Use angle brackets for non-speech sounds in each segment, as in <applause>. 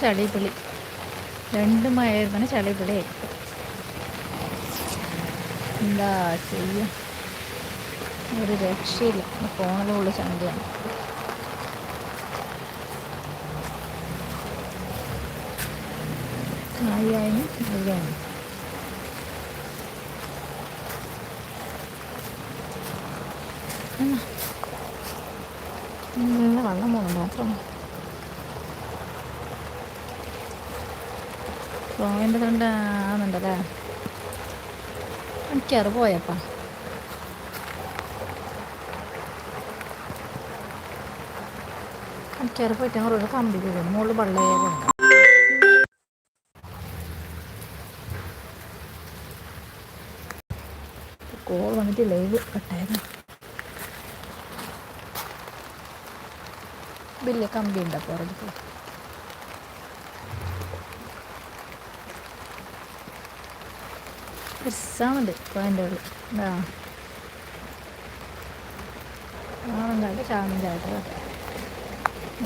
ചളി രണ്ടും മഴ ചളി പിളി എന്താ ചെയ്യ? ഒരു രക്ഷയില്ല. ഫോണിലുള്ള ചന്തയാണ് ആയിരം നല്ല വെള്ളം പോകണം മാത്രം പോകേണ്ടത് തൊണ്ട ആണെന്നുണ്ടല്ലേ? എനിക്കറ് പോയപ്പാ. എനിക്കറ് പോയിട്ട് അങ്ങോട്ട് കമ്പി പോകും മുകളിൽ വെള്ളേ പോകുന്നു കോൾ വന്നിട്ട് ലൈവ് കട്ടായിരുന്നു. വലിയ കമ്പി ഉണ്ട് അപ്പോൾ പുറകിൽ സൗണ്ട് പോയിന്റെ ഉള്ളിൽ എന്താ ആണെങ്കാട്ട് ചാമിന്റെ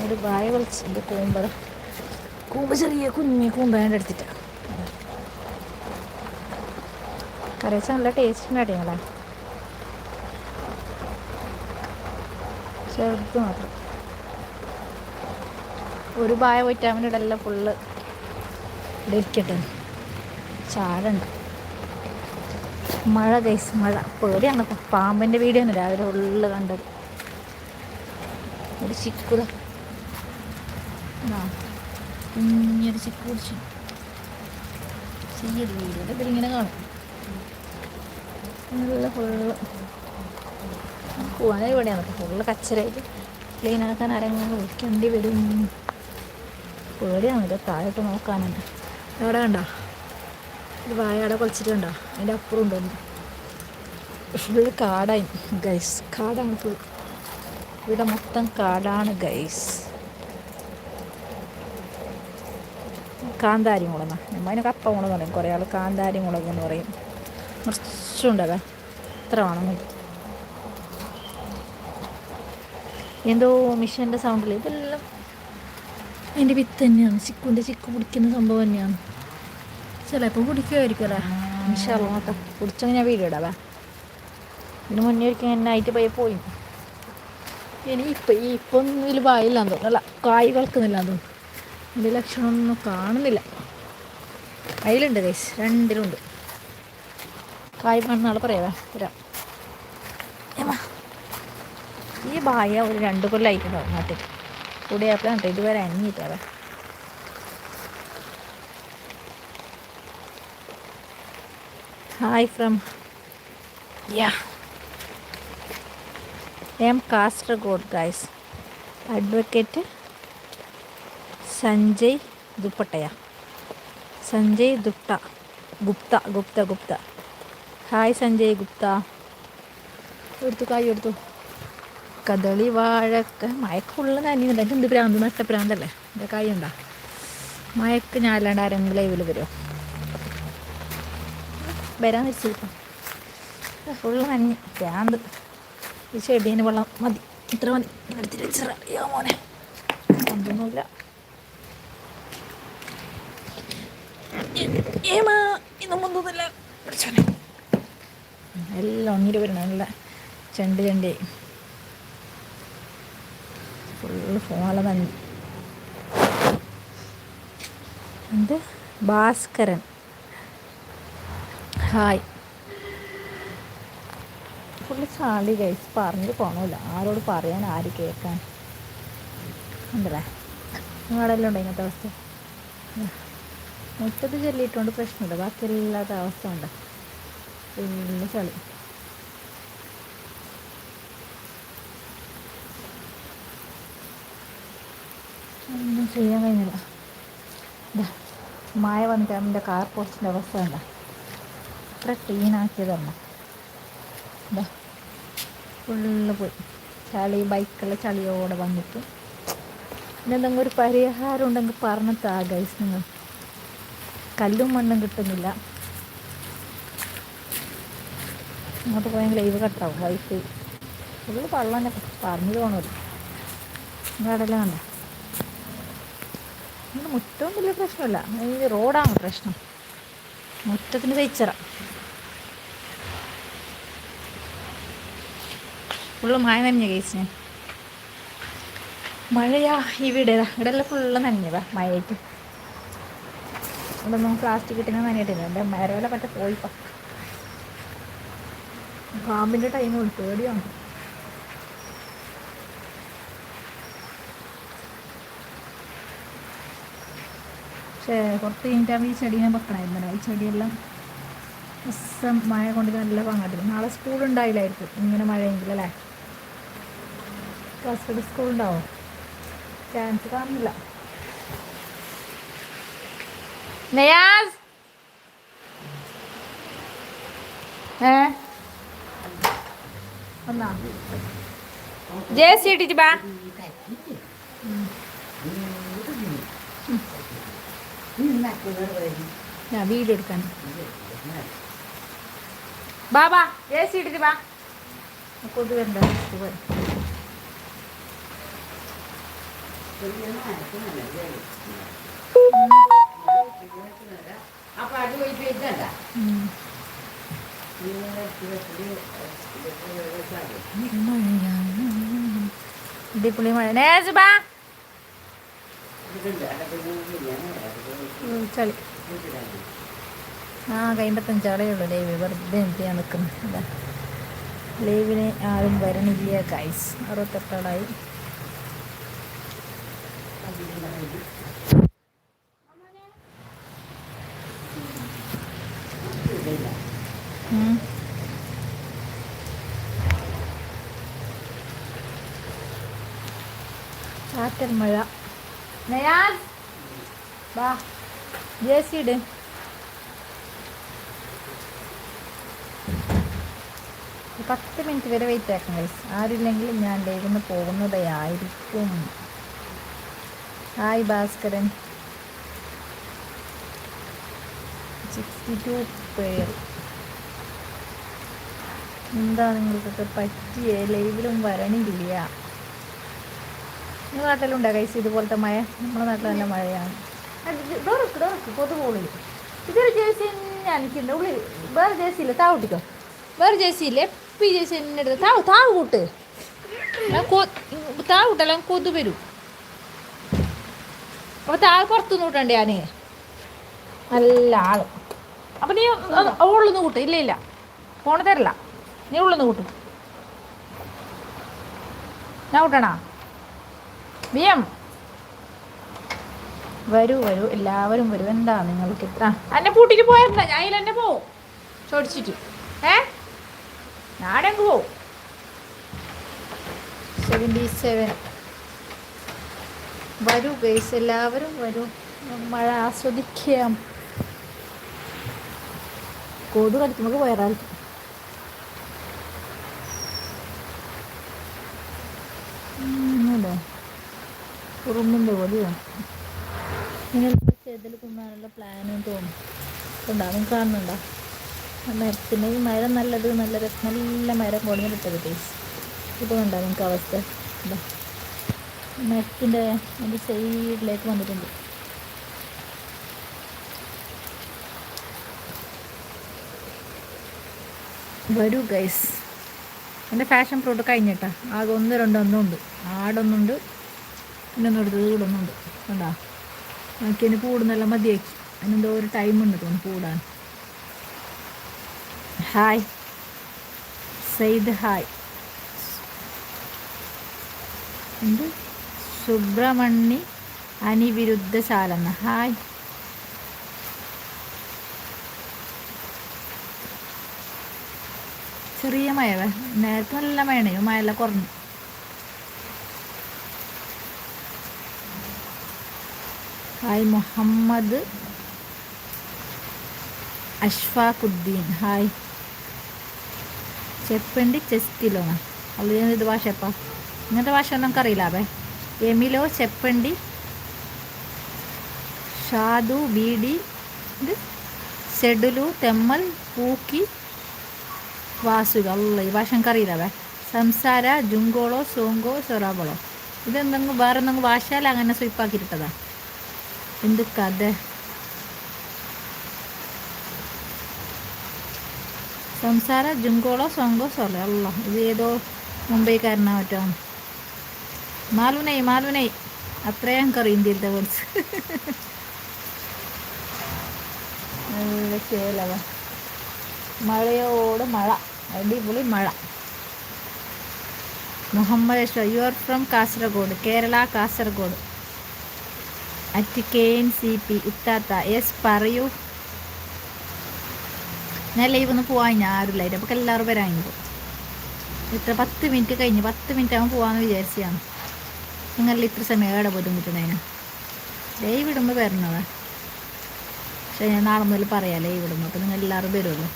ഒരു ബായ വിളിച്ചിട്ട് കൂമ്പറ കൂമ്പ് ചെറിയ കുഞ്ഞി കൂമ്പേന്റെ എടുത്തിട്ടാണ് കറിവച്ച നല്ല ടേസ്റ്റ് ഉണ്ടായിങ്ങളെ ചെറുത് മാത്രം. ഒരു ബായ വൈറ്റാമിന്റെ ഇടല്ല ഫുള്ള് ഇവിടെ ചാടുണ്ട്. മഴ ഗൈസ് മഴ. പേടിയാണ് പാമ്പിന്റെ വീഡിയോ ആണ് രാവിലെ ഉള്ളിൽ കണ്ടത്. ഒരു ചിക്കുത കുഞ്ഞൊരു ചിക്കു പിടിച്ചു ചെറിയൊരു വീഡിയോ ഇതിലിങ്ങനെ കാണും. നല്ല ഫുള്ള് പോവാൻ ഇവിടെയാണ്. ഫുള്ള് കച്ചറായിട്ട് ക്ലീനാക്കാൻ ആരെങ്കിലും വിളിക്കേണ്ടി വരും. പേടിയാണ്. ഇത് താഴോട്ട് നോക്കാനുണ്ട് എവിടെ കണ്ടോ? ഒരു വായ അവിടെ കൊളിച്ചിട്ടുണ്ടോ? അതിന്റെ അപ്പുറം ഉണ്ടോ? ഫുള്ള് കാടായി ഗൈസ് കാടാണ് ഫുൾ ഇവിടെ മൊത്തം കാടാണ് ഗൈസ് കാന്താരി മുളക് അതിനൊക്കെ കപ്പ മുളക് പറയും. കുറേ ആൾ കാന്താരി മുളക് എന്ന് പറയും. കുറച്ചുണ്ടല്ലോ എത്ര വേണം. എന്തോ മിഷന്റെ സൗണ്ടിൽ ഇതെല്ലാം. അതിന്റെ വിത്ത് തന്നെയാണ്. ചിക്കുന്റെ ചിക്കു പിടിക്കുന്ന സംഭവം തന്നെയാണ്. ചിലപ്പോൾ കുടിക്കുമായിരിക്കും അല്ലേ ഇൻഷാല്ല നോക്കാം. പിടിച്ചെങ്കിൽ ഞാൻ വീഡിയോ ഇടാവേ ഇതിന് മുന്നേ ഒരിക്കൽ ഞാൻ നൈറ്റ് പോയി പോയി. ഇനി ഇപ്പം ഇപ്പം ഇതിൽ വായില്ലാന്ന് തോന്നുന്നു. അല്ല കായ് കളക്കുന്നില്ലാന്ന് തോന്നുന്നു. ഇതിന്റെ ലക്ഷണമൊന്നും കാണുന്നില്ല. അതിലുണ്ട് കൈസ് രണ്ടിലുണ്ട്. കായ് നാളെ പറയാവേ തരാം ഏമാ ഈ ബായ ഒരു രണ്ട് കൊല്ലമായിട്ടുണ്ടാവും നാട്ടിൽ. കൂടിയപ്പോഴാണ് ഇതുവരെ അഞ്ഞിട്ടാവേ ഹായ് ഫ്രം യാ എം കാസർഗോഡ് ഗൈസ് അഡ്വക്കേറ്റ് സഞ്ജയ് ദുപ്പട്ടയ സഞ്ജയ് ദുപ്ത ഗുപ്ത ഗുപ്ത ഗുപ്ത ഹായ് സഞ്ജയ് ഗുപ്ത എടുത്തു കായ് എടുത്തു. കദളി വാഴക്ക മയക്കുള്ള നനിയുന്നുണ്ട് എനിക്ക് എന്ത് പ്രാന്ത്? നട്ടപ്രാന്തല്ലേ എന്റെ കായ് ഉണ്ടാ മയക്ക് ഞാൻ അല്ലാണ്ട് ആരെങ്കിലും ലൈവിൽ വരുമോ വരാൻ വെച്ചിപ്പം ഫുള്ള് നനഞ്ഞ് ഭ്രാന്ത് ഈ ചെടീന് വെള്ളം മതി. ഇത്ര മതി. എടുത്തിട്ട് വെച്ചറിയോ മോനെ. ഒന്നുമില്ല ഏമാ ഇന്നും ഒന്നുമില്ല എല്ലാം ഒന്നിട്ട് വരണം നല്ല ചെണ്ട്. ചെണ്ടേ ഫുള്ള് ഫോണിൽ തന്നെ. എന്ത്? ഭാസ്കരൻ. ഹായ്. ഫുള്ള് ചാണ്ടി കഴിച്ച് പറഞ്ഞിട്ട് പോകണമില്ല ആരോട് പറയാൻ ആര് കേൾക്കാൻ? ഉണ്ടല്ലേ? നിങ്ങളെല്ലാം ഉണ്ടോ ഇങ്ങനത്തെ അവസ്ഥ? മുറ്റത്ത് ചെല്ലിയിട്ടുകൊണ്ട് പ്രശ്നമില്ല. ബാക്കി എല്ലാത്ത അവസ്ഥ ഉണ്ട്. പിന്നെ ചളി. ഒന്നും ചെയ്യാൻ കഴിഞ്ഞില്ല മായ വന്നിട്ട് എന്റെ കാർ പോസ്റ്റിന്റെ അവസ്ഥ ഉണ്ടോ എത്ര ക്ലീനാക്കിയതല്ല ഇതാ ഫുള്ള് പോയി. ചളി ബൈക്കുള്ള ചളിയോടെ വന്നിട്ട്. പിന്നെ എന്തെങ്കിലും ഒരു പരിഹാരം ഉണ്ടെങ്കിൽ പറഞ്ഞ് താ ഗൈസ് നിങ്ങൾ. കല്ലും മണ്ണും കിട്ടുന്നില്ല. അങ്ങോട്ട് പോയെങ്കിൽ ലൈവ് കട്ടാവും? വൈഫൈ ഫുള്ള് പള്ളനൊക്കെ പറഞ്ഞു തോന്നുന്നു നിങ്ങളവിടെല്ലാം കണ്ടോ? മുറ്റവും വലിയ പ്രശ്നമില്ല. ഈ റോഡാണ് പ്രശ്നം. മുറ്റത്തിന് തയ്ച്ചറ ഫുള്ള് മഴ നനഞ്ഞ കേസിന് മഴയാ ഇവിടെ ഇവിടെ എല്ലാം ഫുള്ള് നനഞ്ഞതാ മഴയായിട്ട്. ഇവിടെ ഒന്നും പ്ലാസ്റ്റിക് കിട്ടുന്ന നനഞ്ഞിട്ടില്ല എന്റെ മരവില പറ്റ പോയിപ്പോ പാമ്പിന്റെ ടൈം പേടിയാണ്. പക്ഷേ കുറച്ച് കഴിഞ്ഞിട്ടാണ് ഈ ചെടീനെ വെക്കണമായിരുന്നു ഈ ചെടിയെല്ലാം ദിവസം മഴ കൊണ്ട് നല്ല പങ്കാട്ടില്ല നാളെ സ്കൂൾ ഉണ്ടായില്ലായിരിക്കും ഇങ്ങനെ മഴയെങ്കിൽ അല്ലേ കാസർഗോഡ് ഉണ്ടാവും ചാൻസ് കാണുന്നില്ല. നയാസ് ഏ? ഒന്നാ ജെ സി ഇട്ടിട്ട് ബാ. ഞാൻ എടുക്കാൻ. സി ബാ. ചളി ആ കൈമ്പത്തഞ്ചാളേ ഉള്ളൂ ലൈവ് വെറുതെ എന്തിയാ നിൽക്കുന്നത് ലൈവിന് ആരും വരണില്ല ഗൈസ് അറുപത്തെട്ടാളായി ചാറ്റൽ മഴ. നയാൻ വാ ജേസി ഇട്. പത്ത് മിനിറ്റ് വരെ വെയിറ്റ് ആക്കാം ഗൈസ് ആരില്ലെങ്കിൽ ഞാൻ ലൈവിന്ന് പോകുന്നതായിരിക്കും. ഹായ് ഭാസ്കരൻ. സിക്സ്റ്റി ടു പേർ. എന്താ നിങ്ങൾക്കൊക്കെ പറ്റിയേ? ലൈവിലും വരണില്ല. നിങ്ങളുടെ നാട്ടിലുണ്ടോ കൈസ് ഇതുപോലത്തെ മഴ? നമ്മുടെ നാട്ടിൽ നല്ല മഴയാണ്. ഡോറക്ക് ഡോറക്ക് പൊതു പോളി ഇതൊരു ജേഴ്സി തന്നെ എനിക്കുണ്ട് ഉള്ളിൽ. വേറെ ജേഴ്സി ഇല്ല? താവ് കൂട്ടിക്കോ. വേറെ ജേഴ്സി ഇല്ലേ? എപ്പി ജേഴ്സി എന്നെ എടുത്ത് താവ് താവ് കൂട്ട്. താവ് കൂട്ടല്ല കൊതു വരും. അപ്പോൾ താവ് പുറത്തുനിന്ന് കൂട്ടണ്ടേ ഞാൻ നല്ല ആൾ. അപ്പം നീ ഉള്ളൊന്ന് കൂട്ടും. ഇല്ല ഇല്ല. ഫോണ് തരില്ല. നീ ഉള്ളൊന്ന് കൂട്ടും. ഞാൻ കൂട്ടണാ? വിയം വരൂ വരൂ. എല്ലാവരും വരൂ. എന്താ നിങ്ങൾക്ക് ആ എന്നെ പൂട്ടിട്ട് പോയാ ഞാൻ അതിൽ പോ ചോടിച്ചിട്ട് ഏ? ഞാനങ്ങ് പോവും. സെവന്റി സെവൻ വരൂ ഗൈസ് എല്ലാവരും വരൂ. മഴ ആസ്വദിക്കാം. കൊതു കളിക്കുമ്പോൾ വയറാൽ ഒന്നുമില്ലേ ഉറുമ്പിന്റെ പോലെയാണ് നിങ്ങൾക്ക് ചെയ്തിൽ കുന്നാനുള്ള പ്ലാനും തോന്നും. ഉണ്ടാവും കാണുന്നുണ്ടോ? മരത്തിന് മരം നല്ലത് നല്ല നല്ല മരം കൊടുങ്ങിട്ടത് ടേസ്റ്റ് ഇപ്പോൾ കണ്ടോ നിങ്ങൾക്ക് അവസ്ഥ? എന്താ മരത്തിന്റെ അതിന്റെ സൈഡിലേക്ക് വന്നിട്ടുണ്ട്. വരൂ ഗൈസ് എന്റെ ഫാഷൻ ഫ്രൂട്ട് കഴിഞ്ഞിട്ടാ. ആകെ ഒന്ന് രണ്ടൊന്നുണ്ട് ആടൊന്നുണ്ട് പിന്നെ ഒന്നെടുത്ത് ഇവിടൊന്നുണ്ട് കണ്ടാ? നോക്കി അതിന് കൂടുന്നെല്ലാം മതിയാക്കി. അതിനെന്തോ ഒരു ടൈം ഉണ്ട് തോന്നുന്നു കൂടാൻ. ഹായ് സെയ്ദ് ഹായ് എന്ത്? സുബ്രഹ്മണി അനിവിരുദ്ധശാലെന്ന ഹായ് ചെറിയ മഴ. നേരത്തെ നല്ല മഴയാണ്. മഴയെല്ലാം കുറഞ്ഞു. ഹായ് മുഹമ്മദ് അഷ്ഫാഖുദ്ദീൻ ഹായ് ചെപ്പണ്ടി ചെസ്റ്റിലോ അത് ഇത് ഭാഷപ്പാ ഇങ്ങനത്തെ ഭാഷ ഒന്നും നമുക്കറിയില്ല അവേ എമിലോ ചെപ്പണ്ടി. ഷാദു ബീഡി ഇത് ഷെഡുലു തെമ്മൽ പൂക്കി വാസുക. അല്ല ഈ ഭാഷ എനിക്കറിയില്ലവേ സംസാര ജുങ്കോളോ സോങ്കോ സൊറാബോളോ. ഇതെന്തെങ്കിലും വേറെ എന്തെങ്കിലും ഭാഷയിൽ അങ്ങനെ സ്വീപ്പാക്കിയിട്ടതാ. എന്ത് കഥ? സംസാര ജുങ്കോളോ സോങ്കോ സോളോ അല്ല ഇത് ഏതോ മുംബൈക്കാരനാ മറ്റോ? മാലുനൈ മാലുനൈ. അത്രയും കറി ഇന്ത്യയിലത്തെ വേർഡ്സ് നല്ല ചേലവ മഴയോട് മഴ അടിപൊളി മഴ. Muhammad you are from Kasaragod Kerala Kasaragod. At K C P ഇത്താത്ത S പറയൂ. ഞാൻ ലൈവ് ഒന്ന് പോവാൻ ഞാൻ ആരുമില്ലായിരുന്നു അപ്പോൾ എല്ലാവരും വരാനിപ്പോൾ ഇത്ര പത്ത് മിനിറ്റ് കഴിഞ്ഞ് പത്ത് മിനിറ്റ് ആകുമ്പോൾ പോകാമെന്ന് വിചാരിച്ചതാണ്. നിങ്ങളിൽ ഇത്ര സമയം ഏടെ ബുദ്ധിമുട്ടുണ്ടായിന് ലൈവ് ഇടുമ്പോൾ വരണതാ പക്ഷേ ഞാൻ നാളെ മുതൽ പറയാം ലൈവ് ഇടുമ്പോൾ അപ്പോൾ നിങ്ങൾ എല്ലാവരും വരുമല്ലോ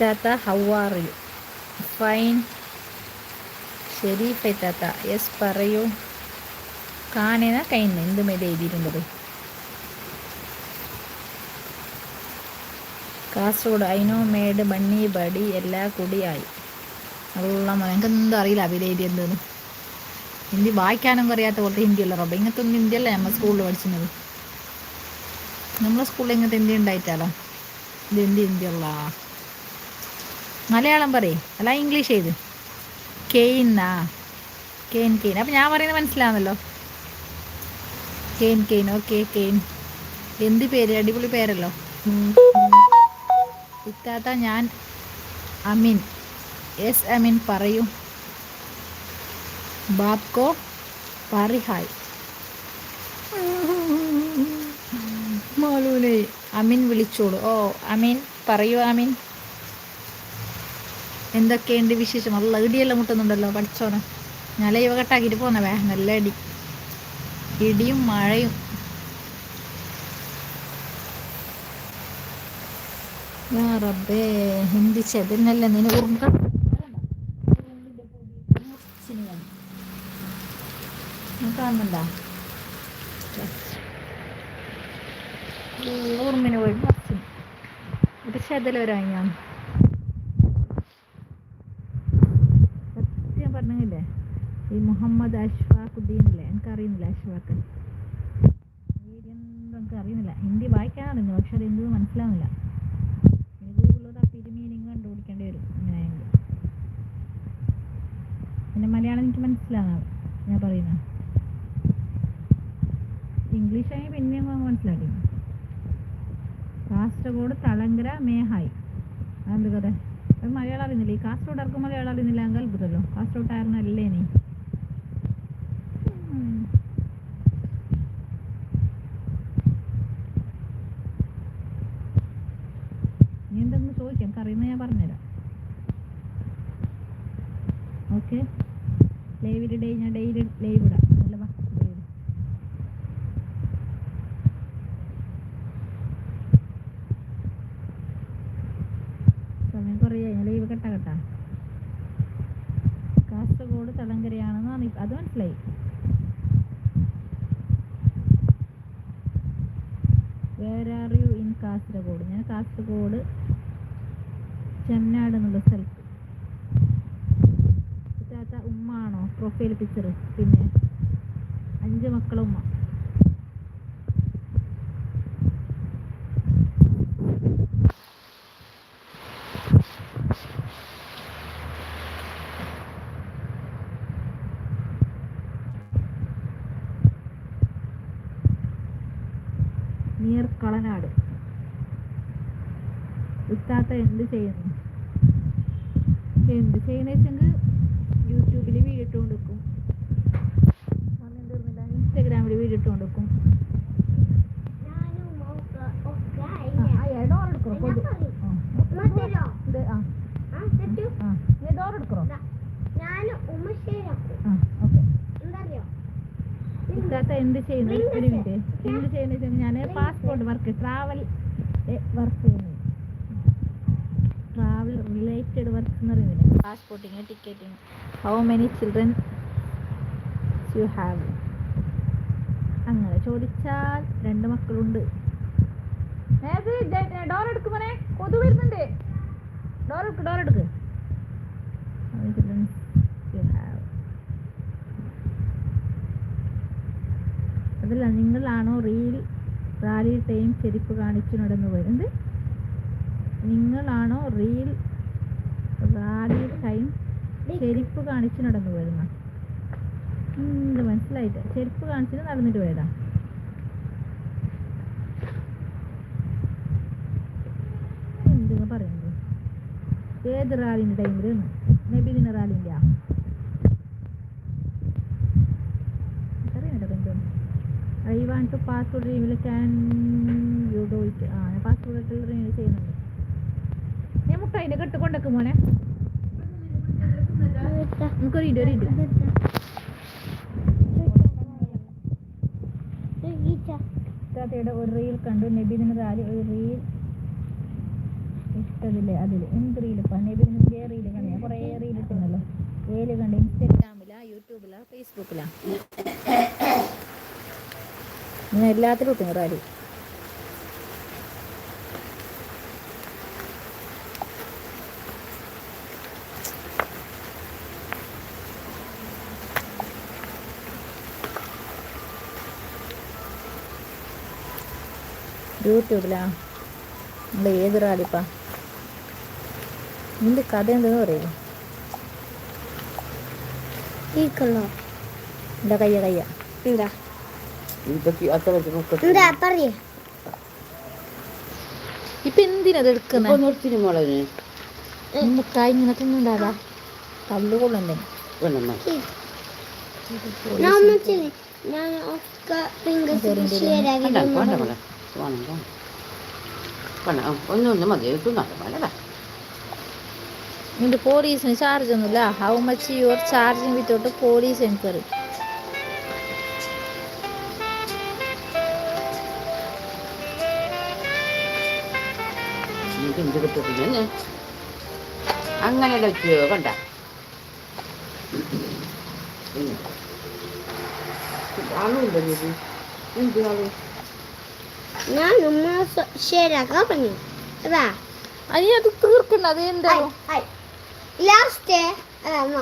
ഇത്താത്ത how are you fine Sharif ഇത്താത്ത yes പറയൂ. കാണേന കൈന എന്ത് എഴുതിയിരുന്നത്? കാസർഗോഡ് അയിനോ മേട് ബണ്ണി ബടി എല്ലാ കൂടിയായി. നല്ല എനിക്ക് എന്തും അറിയില്ല എഴുതി എന്തെന്ന് ഹിന്ദി വായിക്കാനും അറിയാത്ത പോലത്തെ ഹിന്ദിയല്ല റബ്ബ. ഇങ്ങനത്തെ ഒന്നും ഹിന്ദിയല്ല നമ്മൾ സ്കൂളിൽ പഠിച്ചിരുന്നത്? നമ്മളെ സ്കൂളിൽ ഇങ്ങനത്തെ ഹിന്ദി ഉണ്ടായിട്ടാലോ? ഇത് എന്ത് ഹിന്ദിയുള്ള മലയാളം പറയേ. അല്ല ഇംഗ്ലീഷ് ചെയ്ത് കെയിന്നാ കെയിൻ കെയിൻ. അപ്പം ഞാൻ പറയുന്നത് മനസ്സിലാവുന്നല്ലോ. കെയിൻ കെയിൻ. ഓക്കെ കെയിൻ. എന്ത് പേര്? അടിപൊളി പേരല്ലോ. ഇത്താത്ത ഞാൻ അമിൻ. എസ് അമിൻ പറയൂ. ബാപ്കോ പറി ഹായ് മോളൂലേ അമീൻ വിളിച്ചോളൂ. ഓ അമീൻ. പറയൂ അമീൻ. എന്തൊക്കെയുണ്ട് വിശേഷം? നല്ല ഇടിയെല്ലാം മുട്ടുന്നുണ്ടല്ലോ പഠിച്ചോന. ഞാൻ ലൈവ് കട്ടാക്കിയിട്ട് പോന്നവേ നല്ല ഇടി. ഇടിയും മഴയും. റബ്ബേ ഹിന്ദി ചെതിനല്ല നിന്നെ ഉറുമ്പ കാണുന്നുണ്ടോ? ഉറുമ്പിന് പോയി. ഇത് ചെതലൊരായി ഞാൻ സത്യം പറഞ്ഞില്ലേ ഈ മുഹമ്മദ് അഷ്ഫാഖുദ്ദീനില്ലേ എനിക്കറിയുന്നില്ല അഷ്ഫാഖ് എനിക്ക് അറിയുന്നില്ല. ഹിന്ദി വായിക്കാനറിയുന്നു പക്ഷെ അത് എന്തെന്ന് മനസ്സിലാവുന്നില്ല മലയാളം എനിക്ക് മനസ്സിലാകാം ഞാൻ പറയുന്നത്. ഇംഗ്ലീഷ് ആയി പിന്നെയും മനസ്സിലാക്കി. കാസർഗോഡ് തളങ്കര മേഹായ്. അതെന്ത് കഥ? മലയാളം അറിയുന്നില്ല. ഈ കാസർഗോഡ് ആർക്കും മലയാളം അറിയുന്നില്ല. എങ്കിൽ അത്ഭുതമല്ലോ കാസർഗോഡ് ആയിരുന്നല്ലേ നീ. നീ ഞാൻ പറഞ്ഞുതരാം. ഓക്കെ ലൈവിൽ ഡേ ഞാൻ ഡെയിലി ലൈവ് ഇടാം അല്ല വാ ലൈവ് ഇടാം. സമയം കുറേ ഞാൻ ലൈവ് കട്ട കട്ടാ കാസർഗോഡ് തളങ്കരയാണെന്നാണ് ഇപ്പ- അത് മനസ്സിലായി വേറെ ആർ യു ഇൻ കാസർഗോഡ്. ഞാൻ കാസർഗോഡ് ചെമ്മനാട് എന്നുള്ള സ്ഥലത്ത്. ഇതാത്ത ഉമ്മ ആണോ? പ്രൊഫൈൽ പിക്ചർ പിന്നെ അഞ്ച് മക്കളെ ഉമ്മ. നിയർ കളനാട് ഇത്താത്ത എന്ത് ചെയ്യുന്നു? എന്ത് ചെയ്യുന്ന വെച്ചെങ്കിൽ യൂട്യൂബിൽ വീഡിയോ ഇട്ടുകൊണ്ട് വെക്കും ഇൻസ്റ്റഗ്രാമിൽ വീഡിയോ ഇട്ടുകൊണ്ട് വെക്കും ഡോർ ഇത്താത്ത എന്ത് ചെയ്യുന്നു? ഒരു മിനിറ്റ്. എന്ത് ചെയ്യുന്ന ഞാൻ പാസ്പോർട്ട് വർക്ക് ട്രാവൽ വർക്ക് ചെയ്യുന്നു. ട്രാവൽ റിലേറ്റഡ് വർക്ക് എന്ന് പറയുന്നില്ലേ? Passporting ticketing how many children you have അങ്ങനെ ചോദിച്ചാൽ രണ്ട് മക്കളുണ്ട്. ഡോർ എടുക്കുമോനെ കൊതു വരുന്നുണ്ട്. ഡോർ എടുക്ക് ഡോർ എടുക്ക്. അതല്ല നിങ്ങളാണോ റീൽ റാലി ടൈം ചെരുപ്പ് കാണിച്ചു നടന്നു വരുന്നത് നിങ്ങളാണോ റീൽ റാലി ടൈം ചെരുപ്പ് കാണിച്ച് നടന്നു വരുന്ന ഇത് മനസ്സിലായിട്ട് ചെരുപ്പ് കാണിച്ചിട്ട് നടന്നിട്ട് പോയതാ. എന്തിനാ പറയുന്നത്? ഏത് റാലിന്റെ ടൈമിൽ നബിദിന റാലിന്റെ ആ I want to password renewal can you do it ആ ഞാൻ പാസ്വേഡ് റിന്യൂ ചെയ്യുന്നുണ്ട്. ഞാൻ മുട്ടായിന്റെ കെട്ട് കൊണ്ടേക്ക് മോനെ. നമുക്കൊരു ഇൻഡു ഒരു താത്തയുടെ ഒരു റീൽ കണ്ടു. നബിദിന റാലി ഒരു റീൽ ഇഷ്ടതില്ലേ അതിൽ എന്ത് റീൽ നബിദിനത്തിന്റെ റീൽ കണ്ടു. ഞാൻ കുറേ റീൽ ഇട്ടുണ്ടല്ലോ ഏൽ കണ്ട്? ഇൻസ്റ്റാഗ്രാമിലാ യൂട്യൂബിലാ ഫേസ്ബുക്കിലാ. <coughs> ഞാൻ എല്ലാത്തിലും ഇട്ടു റാലി യൂട്യൂബിലാ. നമ്മൾ ഏത് റാലിപ്പാ? നിന്റെ കഥ എന്തെന്ന് പറയുന്നു ഈ കളോ എന്താ കയ്യ കയ്യ. എന്താ? ഇതൊക്കെ അത്ര വെച്ച് എന്താ പറയേ. ഇപ്പൊ എന്തിനത് എടുക്കുന്നത് നിർത്തിന് മോളെ. മുട്ടായി ഇങ്ങനെ തിന്നുണ്ടാകാ കല്ല് കൊള്ളണ്ടേ? വേണമ്മ ഞാൻ ഒന്നിച്ചില്ലേ ഞാൻ ഒക്കെ ഫിംഗേഴ്സ് ശരിയാക്കി വേണ്ട വേണ്ട മോളെ വേണം വേണം വേണ്ട ഒന്നൊന്ന് മതി തിന്നാട്ടെ വേണ്ട നിന്റെ പോലീസിന് ചാർജ് ഒന്നുമില്ല how much your charging without police enquiry എനിക്ക് എന്ത് കിട്ടും അങ്ങനെ വെച്ചോ കണ്ട ആളുണ്ടോ ഇത് എന്തിനാൾ ഞാൻ ഉമ്മ ശരിയാക്കാൻ പറഞ്ഞു. അതാ. അനി അത് തീർക്കണ്ട അത് എന്താ? ലാസ്റ്റ് അതാ അമ്മ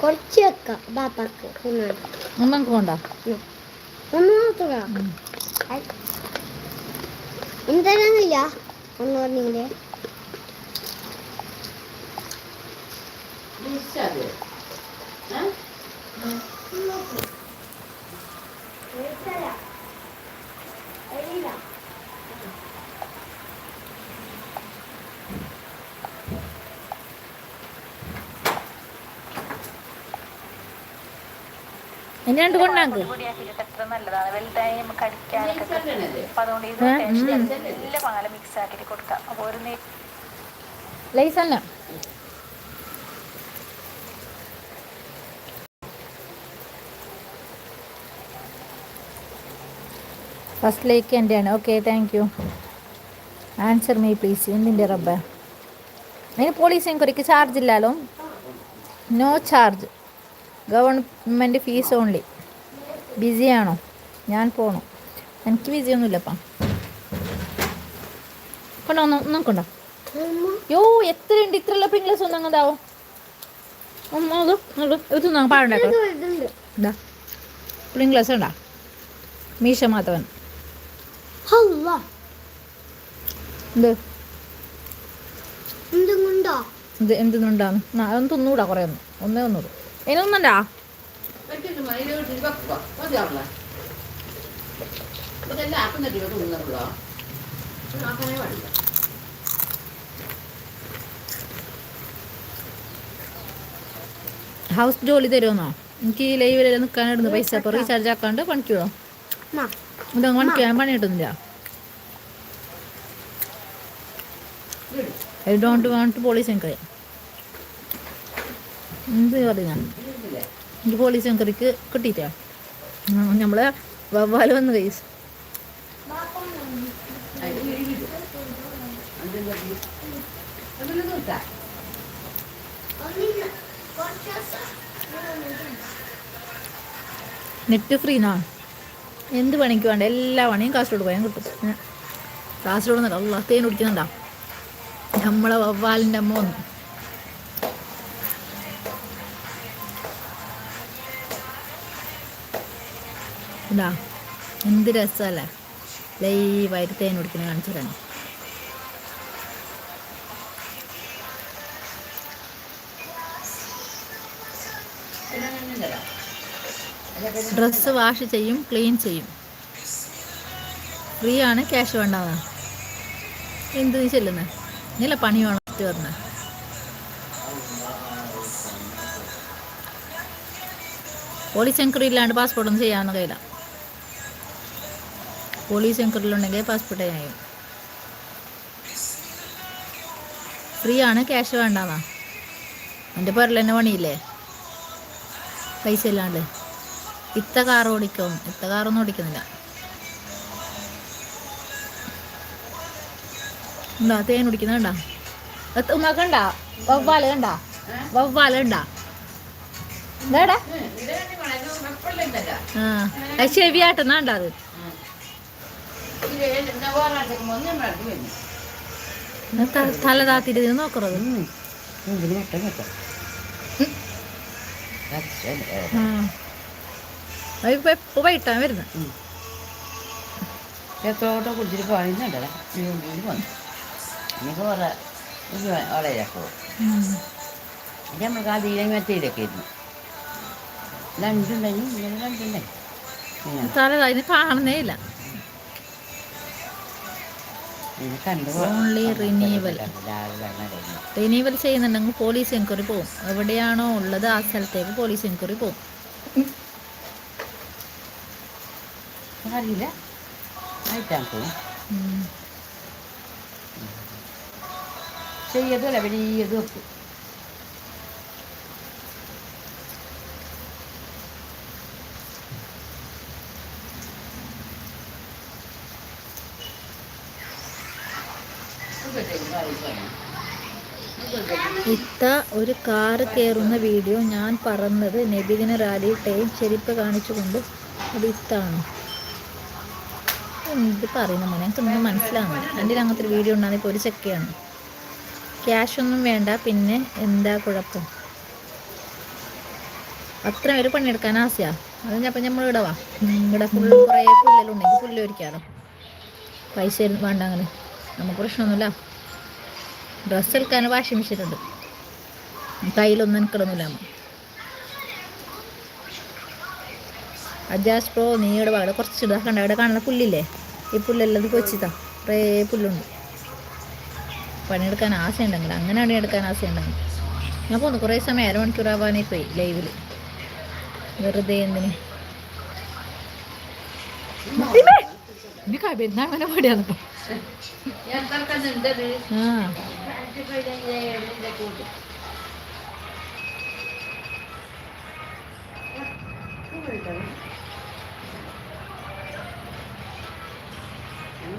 കുറച്ച് വെക്കാം ബാപ്പാക്ക് നമുക്ക് കൊണ്ട ഒന്ന് മാത്രം എന്താണെന്നില്ല ഒന്ന് പറഞ്ഞില്ലേ? ഇനി രണ്ട് കൊണ്ടാക്ക് എത്ര നല്ലതാണ്. വലുതായി നമുക്ക് അടിക്കാനൊക്കെ അപ്പൊ അതുകൊണ്ട് ഇത്. എല്ലാം അങ്ങനെ മിക്സ് ആക്കിയിട്ട് കൊടുക്കാം. അപ്പൊ ഒരു നേ- ലൈസ് അല്ല ഫസ്റ്റിലേക്ക് എന്റെയാണ് okay thank you answer me please എന്തിന്റെ റബ്ബ്? അതിന് പോലീസ് എൻക്വയറിക്ക് ചാർജ് ഇല്ലാലോ? No charge government fees only ബിസിയാണോ ഞാൻ പോണു. എനിക്ക് ബിസി ഒന്നുമില്ലപ്പാ കൊണ്ടോ ഒന്ന് ഒന്നും കൊണ്ടോ? യോ എത്രയുണ്ട്? ഇത്രയുള്ള പിങ്കളസ് ഒന്നും അങ്ങതാവോ ഇത് നാ പാടുണ്ടാക്കാം പിങ്കളസ് ഉണ്ടാ. മീശ മാധവൻ ഹൗവാ എന്ത്? എന്തും കൊണ്ടോ ഇത് എന്തെന്നുണ്ടാന്ന് അതൊന്നും തിന്നൂടാ കുറേ ഒന്നും. ഒന്നേ ഒന്നൂടും. ഇനി വേണ്ട ഹൗസ് ജോലി തരുമെന്നോ എനിക്ക് ഈ ലൈവിലെല്ലാം നിൽക്കാനിടുന്നു പൈസ. അപ്പോൾ റീചാർജ് ആക്കാണ്ട് പണിക്കുള്ളൂ മാ അങ്ങനെ പണിക്ക് ഞാൻ പണി കിട്ടുന്നില്ല. ഐ ഡോണ്ട് വാണ്ട് പോളീസ് എനിക്ക് എന്ത് പറയുന്ന? എനിക്ക് പോളീസ് കറിക്ക് കിട്ടിയിട്ടാ? നമ്മളെ വവ്വാൽ വന്ന് കൈസ് നെറ്റ് ഫ്രീനാ എന്ത് പണിക്ക് വേണ്ട? എല്ലാ പണിയും കാസർഗോഡ് പോയാൽ കിട്ടും. കാസർഗോഡ് നല്ല അല്ല തേൻ കുടിക്കുന്നുണ്ടാ? നമ്മളെ വവ്വാലിന്റെ അമ്മ വന്നു. എന്ത് രസമല്ലേ ലൈവായിട്ട് തേൻ കുടിക്കുന്നത് കാണിച്ചു ഡ്രസ്സ് വാഷ് ചെയ്യും ക്ലീൻ ചെയ്യും. ഫ്രീ ആണ് ക്യാഷ് വേണ്ടാതാ എന്ത് ചെല്ലുന്നത് നീല പണി വേണം പറഞ്ഞ പോലീസ് എൻക്വറി ഇല്ലാണ്ട് പാസ്പോർട്ട് ഒന്നും ചെയ്യാവുന്ന കയ്യില്ല പോലീസ് എൻക്വറിയിലുണ്ടെങ്കിൽ പാസ്പോർട്ട് ചെയ്യും ഫ്രീ ആണ് ക്യാഷ് വേണ്ടാന്നാ. എന്റെ പേരിൽ തന്നെ പണിയില്ലേ? പൈസ ഇല്ലാണ്ട്. ഇത്ത കാർ ഓടിക്കും. ഇത്ത കാറൊന്നും ഓടിക്കുന്നില്ല. എന്താ തേൻ കുടിക്കുന്ന കണ്ടാ? ഉമ്മക്കണ്ട വവ്വാൽ കണ്ട? വവ്വാൽ കണ്ട? എന്താടാ ആ ചെവിയാട്ടെന്നാ ഉണ്ടാ അത്? തല താത്തിട്ട് ഇത് നോക്കറത് ആ. എപ്പോ വൈകിട്ടാ വരുന്നത്. എത്രോട്ടം കുടിച്ചിട്ട് പറയുന്നുണ്ടല്ലേ വന്നു എനിക്ക് കുറേ നമ്മൾക്ക് ആ തീരെ മെത്തയിലൊക്കെ ഇരുന്നു. രണ്ടുണ്ടായി. ഇങ്ങനെ രണ്ടുണ്ടായി. പിന്നെ തല അതിന് കാണുന്നേ ഇല്ല. നടന്നു റിനീവൽ ചെയ്യുന്നുണ്ടെങ്കിൽ പോലീസ് എൻക്വയറി പോകും എവിടെയാണോ ഉള്ളത് ആ സ്ഥലത്തേക്ക് പോലീസ് എൻക്വയറി പോകും അറിയില്ല ആയിട്ടാണ്. ചെയ്യതല്ല വലിയത് വെക്കും ഇത്ത ഒരു കാറ് കയറുന്ന വീഡിയോ ഞാൻ പറഞ്ഞത് നബിദിന റാലി ടൈം ചെരുപ്പ് കാണിച്ചുകൊണ്ട് അത് ഇത്താണ്. എന്ത് പറയുന്ന മോനെ. എനിക്കൊന്നും മനസ്സിലാവുന്നില്ല. എന്റെ അങ്ങനത്തെ ഒരു വീഡിയോ ഉണ്ടാകുന്ന ഇപ്പോൾ ഒരു ചെക്കയാണ്. ക്യാഷ് ഒന്നും വേണ്ട പിന്നെ എന്താ കുഴപ്പം? അത്ര ഒരു പണിയെടുക്കാൻ ആശയാ അത് അപ്പം നമ്മൾ ഇടവാ. ഇവിടെ ഫുള്ള് കുറേ പുല്ലെല്ലാം പുല്ല് ഒരിക്കാലോ. പൈസ വേണ്ട അങ്ങനെ. നമുക്ക് പ്രശ്നമൊന്നുമില്ല. ഡ്രസ്സ് എടുക്കാൻ വാഷിംഗ് മെഷീൻ ഉണ്ട്. കയ്യിലൊന്നും എനിക്കിടുന്നില്ല. അമ്മ അജാസ് പ്രോ നീ ഇവിടെ പാടെ കുറച്ച് കണ്ട? അവിടെ കാണുന്ന പുല്ലില്ലേ? ഈ പുല്ലെല്ലാം ഇത് കൊച്ചിതാ. കുറേ പുല്ലുണ്ട്. പണിയെടുക്കാൻ ആശയുണ്ടെങ്കിൽ. അങ്ങനെ പണിയെടുക്കാൻ ആശയുണ്ടെങ്കിൽ. ഞാൻ പോന്നു. കുറേ സമയം അരമണിക്കൂർ ആവാനേ പോയി ലൈവിൽ വെറുതെ എന്തിന്? ആ ഒന്ന് കൊണ്ടിട്ടു